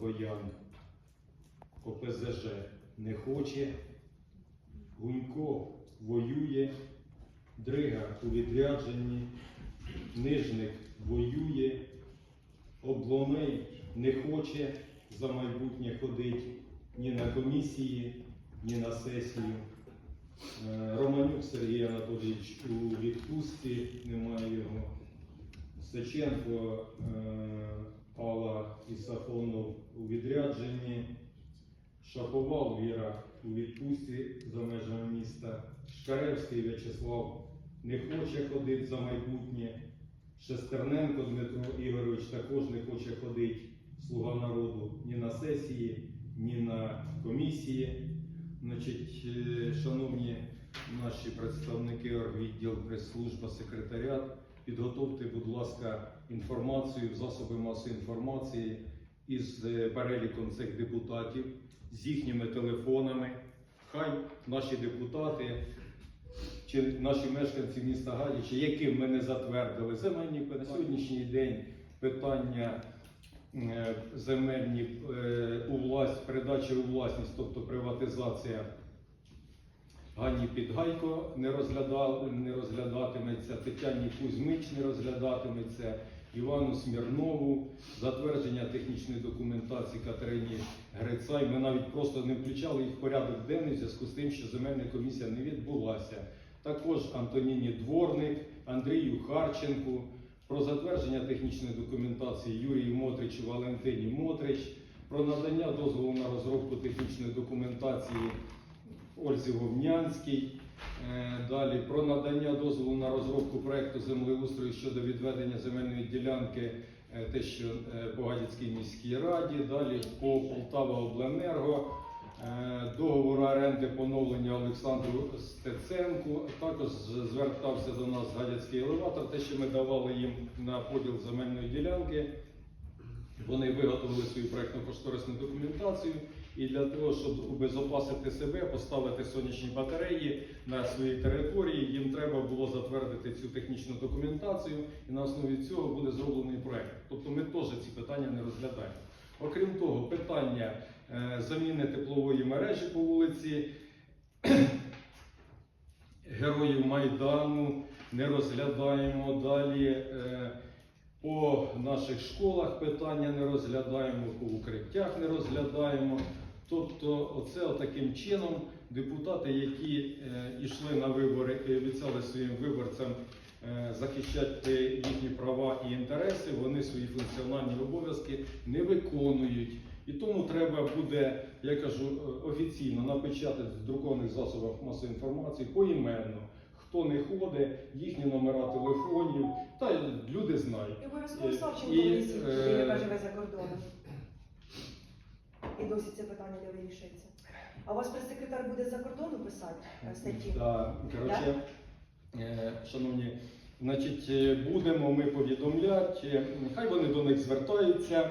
Коян ОПЗЖ не хоче, Гунько воює, Дрига у відрядженні, Нижник воює, Обломей не хоче. За майбутнє ходить. Ні на комісії, ні на сесію. Е, Романюк Сергій Анатолійович у відпустці, немає його. Сеченко е, у відрядженні. Шаповал Віра у відпустці за межами міста. Шкаревський В'ячеслав не хоче ходити за майбутнє. Шестерненко Дмитро Ігорович також не хоче ходити слуга народу ні на сесії, ні на комісії. Значить, е, шановні наші представники оргвідділ, прес-служба, секретаріат, підготовте, будь ласка, інформацію засоби масової інформації із е, переліком цих депутатів, з їхніми телефонами. Хай наші депутати чи наші мешканці міста Гадячі, яким ми не затвердили земельні на сьогоднішній день питання е, земельні е, у власть, передача у власність, тобто приватизація Гані Підгайко не, розглядав, не розглядатиметься, Тетяні Кузьмич не розглядатиметься, Івану Смірнову, затвердження технічної документації Катерині Грицай. Ми навіть просто не включали їх в порядок денний в зв'язку з тим, що земельна комісія не відбулася. Також Антоніні Дворник, Андрію Харченку, про затвердження технічної документації Юрію Мотричу, Валентині Мотрич, про надання дозволу на розробку технічної документації Ользі Вовнянській. Е, Далі про надання дозволу на розробку проекту землеустрою щодо відведення земельної ділянки, е, те, що е, по Гадяцькій міській раді. Далі по Полтава Обленерго. Е, Договору оренди поновлення Олександру Стеценку. Також звертався до нас Гадяцький елеватор, те, що ми давали їм на поділ земельної ділянки. Вони виготовили свою проєктно-кошторисну документацію і для того, щоб убезопасити себе, поставити сонячні батареї на своїй території, їм треба було затвердити цю технічну документацію, і на основі цього буде зроблений проєкт. Тобто ми теж ці питання не розглядаємо. Окрім того, питання е, заміни теплової мережі по вулиці Героїв Майдану не розглядаємо далі. е, по наших школах питання не розглядаємо, по укриттях не розглядаємо. Тобто, оце таким чином депутати, які е, йшли на вибори і обіцяли своїм виборцям е, захищати їхні права і інтереси, вони свої функціональні обов'язки не виконують. І тому треба буде, я кажу, е, офіційно напечатати в друкованих засобах масової інформації поіменно, хто не ходить, їхні номера телефонів, та люди знають. І обов'язково І- Савченко і, е, яка живе за кордоном. І досі це питання не вирішується. А у вас прес-секретар буде за кордону писати е, статті? Да, коротше, шановні, значить, е, будемо ми повідомляти, е, хай вони до них звертаються,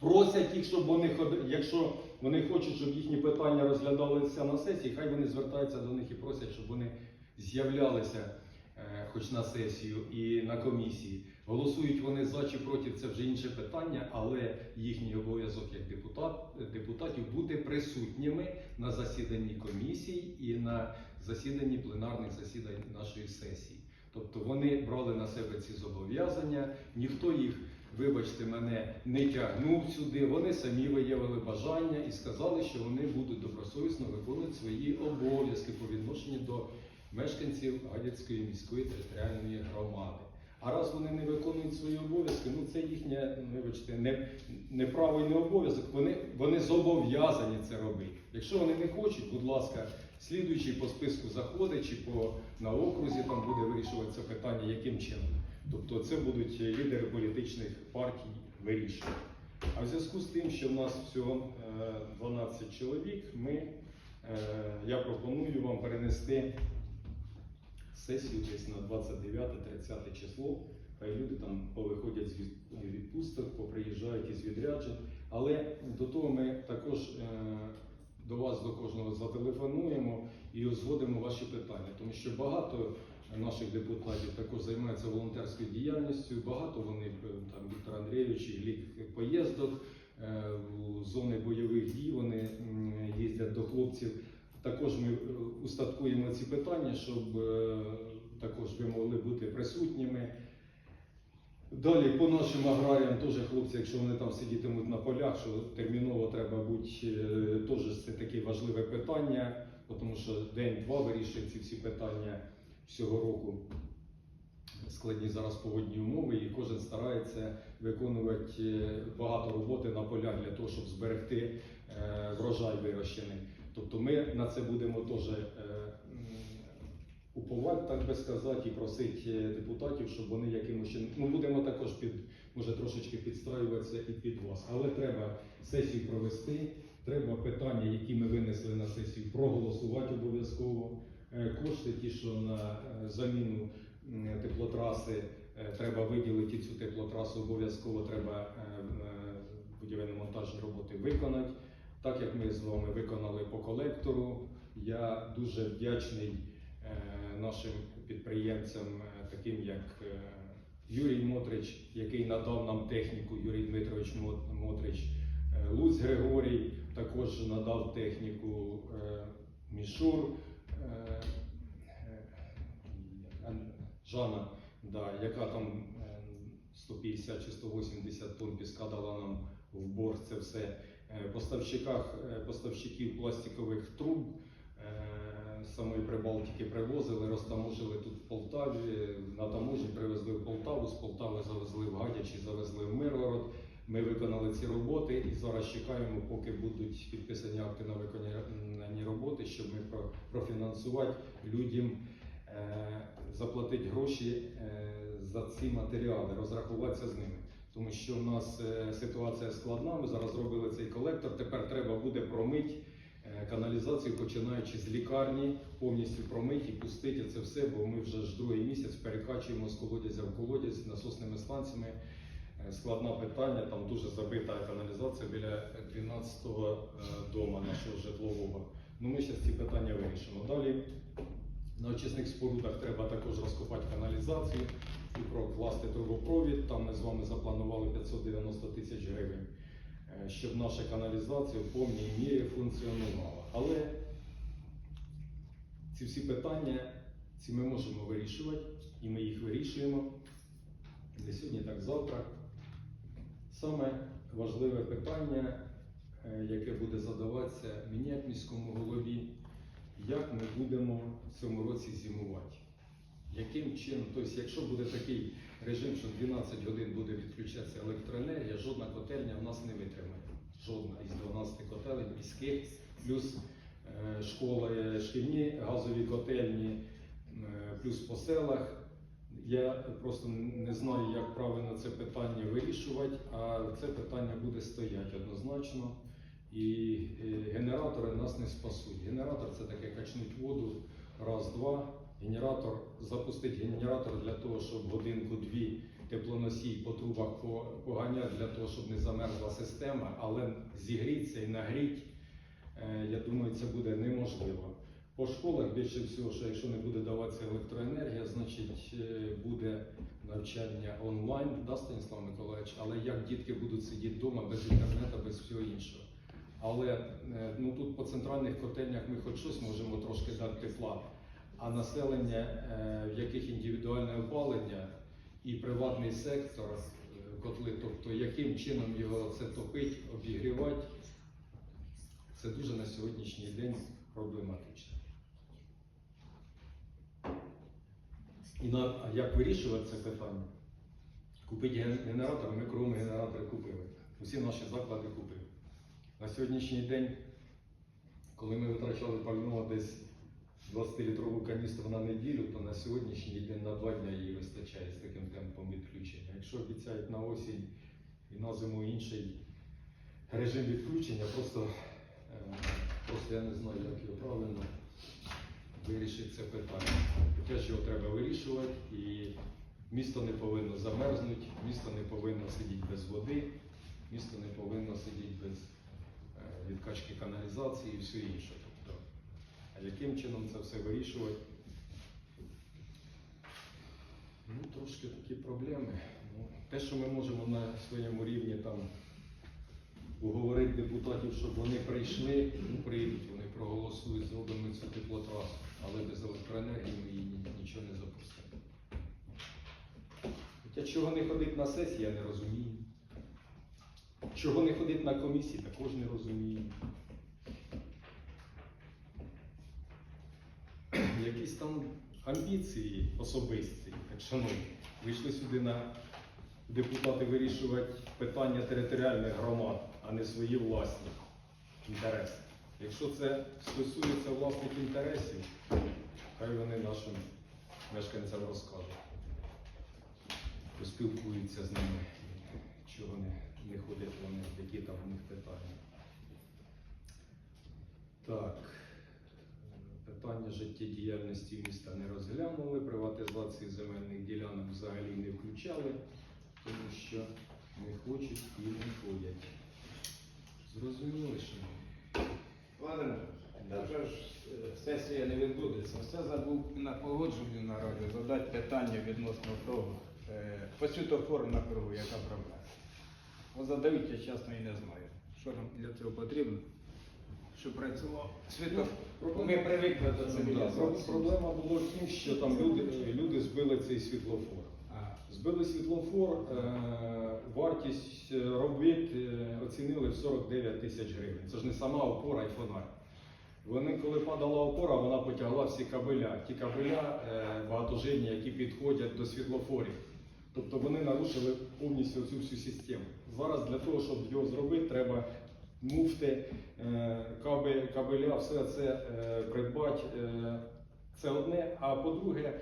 просять їх, щоб вони ходили, якщо вони хочуть, щоб їхні питання розглядалися на сесії, хай вони звертаються до них і просять, щоб вони з'являлися хоч на сесію і на комісії. Голосують вони за чи проти, це вже інше питання, але їхній обов'язок як депутат, депутатів бути присутніми на засіданні комісій і на засіданні пленарних засідань нашої сесії. Тобто вони брали на себе ці зобов'язання, ніхто їх, вибачте мене, не тягнув сюди. Вони самі виявили бажання і сказали, що вони будуть добросовісно виконувати свої обов'язки по відношенню до мешканців Гадяцької міської територіальної громади. А раз вони не виконують свої обов'язки, ну це їхнє, вибачте, не, не право і не обов'язок. Вони, вони зобов'язані це робити. Якщо вони не хочуть, будь ласка, слідуючий по списку заходить чи по на окрузі там буде вирішуватися питання, яким чином. Тобто це будуть лідери політичних партій вирішувати. А в зв'язку з тим, що в нас всього е, 12 чоловік, ми, е, я пропоную вам перенести сесію десь на 29-30 число. Хай люди там повиходять з відпусток, поприїжджають із відряджень. Але до того ми також е, до вас, до кожного зателефонуємо і узгодимо ваші питання, тому що багато наших депутатів також займаються волонтерською діяльністю. Багато вони е, там Віктор Андрійович і Глік поїздок е, зони бойових дій, вони їздять до хлопців. Також ми е, устаткуємо ці питання, щоб е, також ви могли бути присутніми. Далі по нашим аграріям теж хлопці, якщо вони там сидітимуть на полях, що терміново треба бути, е, теж це таке важливе питання, тому що день-два вирішує ці всі питання всього року. Складні зараз погодні умови, і кожен старається виконувати багато роботи на полях для того, щоб зберегти врожай вирощений. Тобто ми на це будемо теж е, уповати, так би сказати, і просити е, депутатів, щоб вони якимось чином. Ну, будемо також під, може трошечки підстраюватися і під вас. Але треба сесію провести, треба питання, які ми винесли на сесію, проголосувати обов'язково. Е, Кошти, ті, що на заміну теплотраси, треба виділити цю теплотрасу, обов'язково треба будівельно-монтажні роботи виконати. Так як ми з вами виконали по колектору, я дуже вдячний е, нашим підприємцям, е, таким як е, Юрій Мотрич, який надав нам техніку, Юрій Дмитрович Мотрич, Луць Григорій також надав техніку Мішур. Жанна, да, яка там е, 150 чи 180 тонн піска дала нам в борг це все. Е, Поставщиках, е, поставщиків пластикових труб е, самої Прибалтики привозили, розтаможили тут в Полтаві, на таможні привезли в Полтаву, з Полтави завезли в Гадячі, завезли в Миргород. Ми виконали ці роботи і зараз чекаємо, поки будуть підписані акти на виконані роботи, щоб ми про- профінансувати людям, заплатити гроші за ці матеріали, розрахуватися з ними. Тому що в нас е, ситуація складна. Ми зараз зробили цей колектор. Тепер треба буде промити е, каналізацію, починаючи з лікарні, повністю промити і пустити це все, бо ми вже ж другий місяць перекачуємо з колодязя в колодязь насосними станціями. Е, Складне питання, там дуже забита каналізація біля 12-го е, дома нашого житлового. Ну ми зараз ці питання вирішимо. Далі на очисних спорудах треба також розкопати каналізацію і прокласти трубопровід. Там ми з вами запланували 590 тисяч гривень, е, щоб наша каналізація в повній мірі функціонувала. Але ці всі питання ці ми можемо вирішувати, і ми їх вирішуємо не сьогодні, так завтра. Саме важливе питання, е, яке буде задаватися мені як міському голові, як ми будемо в цьому році зимувати. Яким чином, тобто, якщо буде такий режим, що 12 годин буде відключатися електроенергія, жодна котельня в нас не витримає. Жодна із 12 котелень міських, плюс е, школи, шкільні газові котельні, е, плюс по селах. Я просто не знаю, як правильно це питання вирішувати, а це питання буде стояти однозначно. І е, генератори нас не спасуть. Генератор це таке качнуть воду, раз-два. Генератор запустить генератор для того, щоб годинку-дві теплоносій по трубах по- поганяти, для того, щоб не замерзла система, але зігріться і нагріть, е, я думаю, це буде неможливо. По школах більше всього, що якщо не буде даватися електроенергія, значить е, буде навчання онлайн, да, Станіслав Миколаївич, але як дітки будуть сидіти вдома без інтернету, без всього іншого. Але е, ну, тут по центральних котельнях ми хоч щось можемо трошки дати тепла, а населення, е, в яких індивідуальне опалення і приватний сектор, е, котли, тобто яким чином його це топить, обігрівати, це дуже на сьогоднішній день проблематично. І на, як вирішувати це питання? Купити генератор, ми кругом генератори купили. Усі наші заклади купили. На сьогоднішній день, коли ми витрачали пального десь 20-літрову каністру на неділю, то на сьогоднішній день на два дні її вистачає з таким темпом відключення. Якщо обіцяють на осінь і на зиму інший режим відключення, просто, е, просто я не знаю, як його правильно вирішити це питання. Хоча його треба вирішувати, і місто не повинно замерзнути, місто не повинно сидіти без води, місто не повинно сидіти без е, відкачки каналізації і все інше. Яким чином це все вирішувати? Ну, трошки такі проблеми. Ну, те, що ми можемо на своєму рівні там уговорити депутатів, щоб вони прийшли, ну прийдуть, вони проголосують, зробимо цю теплотрасу, але без електроенергії ми її нічого не запустимо. Хоча чого не ходить на сесії, я не розумію. Чого не ходить на комісії, також не розумію. Якісь там амбіції особисті, шановні, вийшли сюди на депутати вирішувати питання територіальних громад, а не свої власні інтереси. Якщо це стосується власних інтересів, хай вони нашим мешканцям розкажуть, поспілкуються з ними, чого не, не ходять вони, які там у них питання. Так. Питання життєдіяльності міста не розглянули, приватизації земельних ділянок взагалі не включали, тому що не хочуть і не ходять. Зрозуміло, що? Ладно, вже ж е, сесія не відбудеться. Все забув на погодженню нараді задати питання відносно того, е, по світофору на кругу, яка проблема. Задають, я чесно і не знаю, що нам для цього потрібно, щоб працював світофор. Ми привикли до цивілізації. Проблема була в тім, що там люди, люди збили цей світлофор. Збили світлофор, е, вартість е, робіт е, оцінили в 49 тисяч гривень. Це ж не сама опора і фонарь. Вони, коли падала опора, вона потягла всі кабеля. Ті кабеля багатожинні, які підходять до світлофорів. Тобто вони нарушили повністю цю всю систему. Зараз для того, щоб його зробити, треба муфти, е, кабель, кабеля, все це е, придбати. Е, це одне. А по-друге,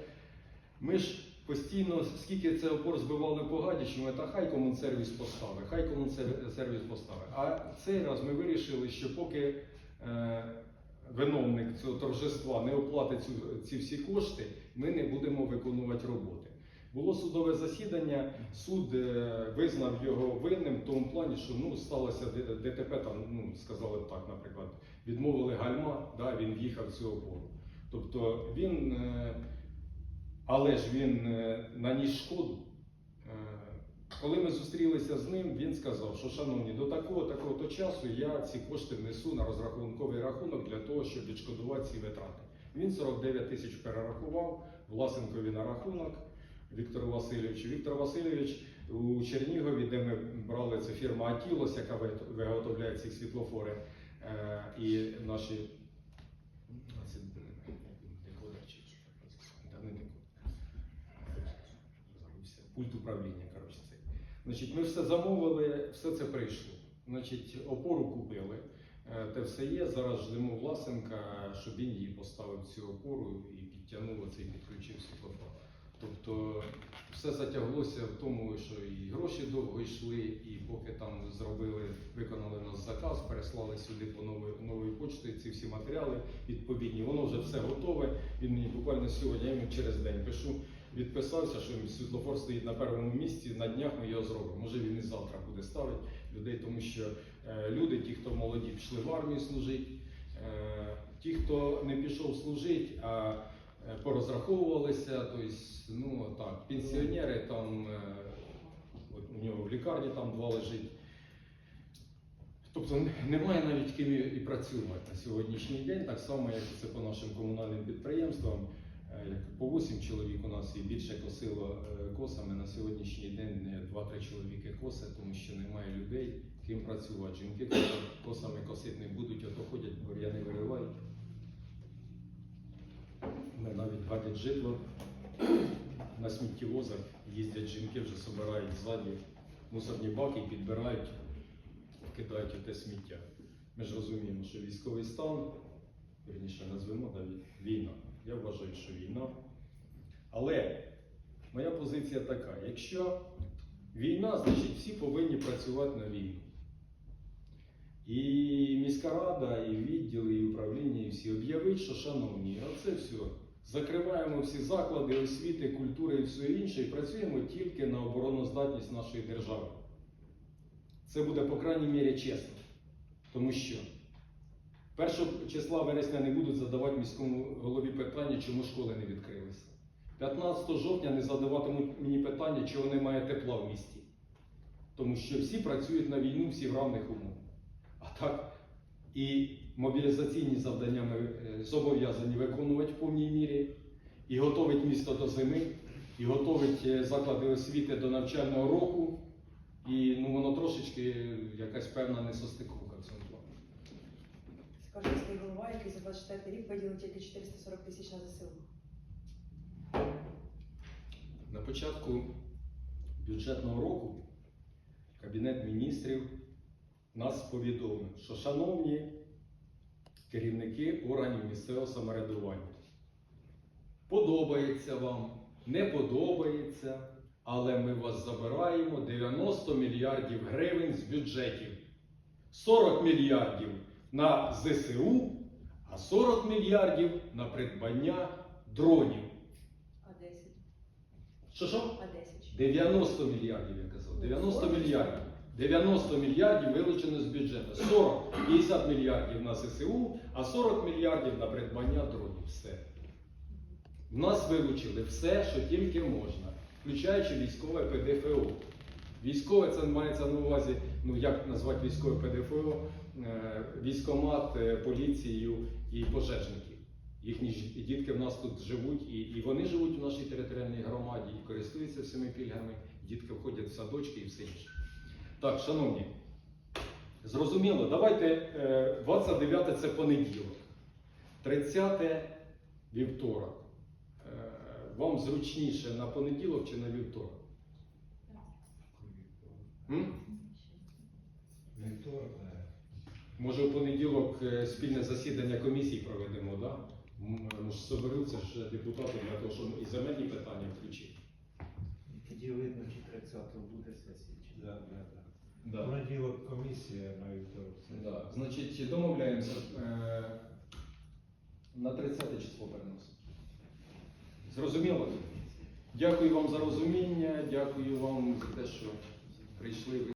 ми ж постійно, скільки це опор збивали по Гадячому, та хай комунсервіс поставить, хай комунсервіс поставить. А цей раз ми вирішили, що поки виновник цього торжества не оплатить ці всі кошти, ми не будемо виконувати роботи. Було судове засідання, суд е, визнав його винним в тому плані, що ну, сталося ДТП, там, ну, сказали так, наприклад, відмовили гальма, да, він в'їхав в цю опору. Тобто він, е, але ж він е, наніс шкоду. Коли ми зустрілися з ним, він сказав, що шановні, до такого такого часу я ці кошти внесу на розрахунковий рахунок для того, щоб відшкодувати ці витрати. Він 49 тисяч перерахував Власенкові на рахунок Віктору Васильовичу. Віктор Васильович у Чернігові, де ми брали це фірма Атілос, яка виготовляє ці світлофори, е, і наші. Пульт управління, коротше, цей. Значить, ми все замовили, все це прийшло. Значить, опору купили. Е, Те все є. Зараз ждемо Власенка, щоб він її поставив цю опору і підтягнув оце і підключив світлофор. Тобто все затяглося в тому, що і гроші довго йшли, і поки там зробили, виконали нас заказ, переслали сюди по нової, нової почти ці всі матеріали відповідні. Воно вже все готове. Він мені буквально сьогодні, я йому через день пишу, відписався, що світлофор стоїть на першому місці. На днях ми його зробимо. Може він і завтра буде ставити людей, тому що е, люди, ті, хто молоді, пішли в армію служити, е, ті, хто не пішов служити, а порозраховувалися, тобто, ну так, пенсіонери там, е, у нього в лікарні там два лежить. Тобто немає навіть ким і працювати на сьогоднішній день, так само, як це по нашим комунальним підприємствам. Е, як По 8 чоловік у нас і більше косило е, косами на сьогоднішній день не 2-3 чоловіки коси, тому що немає людей, ким працювати. Жінки косами косити не будуть, ото ходять, бур'яни виривають. Навіть гадять житло на сміттєвозах їздять жінки, вже збирають ззаді мусорні баки, підбирають, кидають те сміття. Ми ж розуміємо, що військовий стан, вірніше назвемо навіть війна. Я вважаю, що війна. Але моя позиція така: якщо війна, значить всі повинні працювати на війну. І міська рада, і відділи, і управління, і всі об'явить, що шановні, оце все. Закриваємо всі заклади освіти, культури і все інше, і працюємо тільки на обороноздатність нашої держави. Це буде, по крайній мірі, чесно. Тому що 1 числа вересня не будуть задавати міському голові питання, чому школи не відкрилися. 15 жовтня не задаватимуть мені питання, чого немає тепла в місті. Тому що всі працюють на війну, всі в равних умовах. А так і мобілізаційні завдання ми е, зобов'язані виконувати в повній мірі, і готовить місто до зими, і готовить е, заклади освіти до навчального року. І ну, воно трошечки е, якась певна несостиковка в цьому плані. Скаже міський голова, який за 24 рік виділив тільки 440 тисяч на ЗСУ. На початку бюджетного року Кабінет міністрів нас повідомив, що шановні керівники органів місцевого самоврядування, подобається вам, не подобається, але ми вас забираємо 90 мільярдів гривень з бюджетів. 40 мільярдів на ЗСУ, а 40 мільярдів на придбання дронів. А 10? Що що? А 10? 90 мільярдів, я казав. 90 мільярдів. 90 мільярдів вилучено з бюджету. 40, 50 мільярдів на ССУ, а 40 мільярдів на придбання дронів. Все. В нас вилучили все, що тільки можна, включаючи військове ПДФО. Військове це мається на увазі, ну як назвати військове ПДФО, Е, військомат, е, поліцію і пожежників. Їхні дітки в нас тут живуть, і, і вони живуть у нашій територіальній громаді, і користуються всіми пільгами, дітки входять в садочки і все інше. Так, шановні, зрозуміло, давайте е, 29 це понеділок, 30 вівторок. Е, Вам зручніше на понеділок чи на вівторок? Вівторок, так. Може, у понеділок е, спільне засідання комісії проведемо, да? М, Ну ж соберуться ж депутати для того, щоб і земельні питання включити. Тоді видно, чи 30-го буде сесія, чи Да, да. Да. Комісія навіть до. Да. Значить, домовляємося е, на 30 число переносимо. Зрозуміло? Дякую вам за розуміння, дякую вам за те, що прийшли.